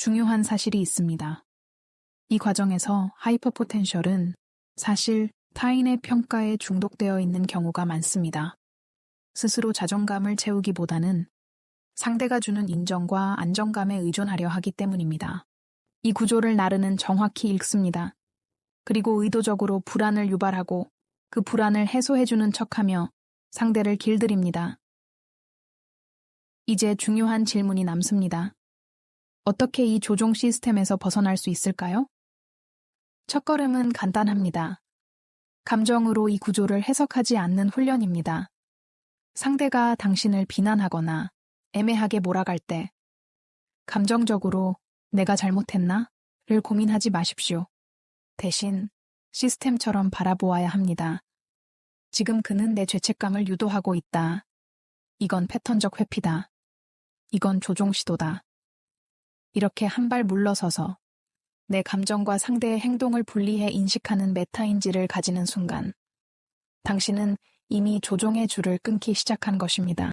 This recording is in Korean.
중요한 사실이 있습니다. 이 과정에서 하이퍼포텐셜은 사실 타인의 평가에 중독되어 있는 경우가 많습니다. 스스로 자존감을 채우기보다는 상대가 주는 인정과 안정감에 의존하려 하기 때문입니다. 이 구조를 나르는 정확히 읽습니다. 그리고 의도적으로 불안을 유발하고 그 불안을 해소해주는 척하며 상대를 길들입니다. 이제 중요한 질문이 남습니다. 어떻게 이 조종 시스템에서 벗어날 수 있을까요? 첫걸음은 간단합니다. 감정으로 이 구조를 해석하지 않는 훈련입니다. 상대가 당신을 비난하거나 애매하게 몰아갈 때 감정적으로 내가 잘못했나? 를 고민하지 마십시오. 대신 시스템처럼 바라보아야 합니다. 지금 그는 내 죄책감을 유도하고 있다. 이건 패턴적 회피다. 이건 조종 시도다. 이렇게 한 발 물러서서 내 감정과 상대의 행동을 분리해 인식하는 메타인지를 가지는 순간, 당신은 이미 조종의 줄을 끊기 시작한 것입니다.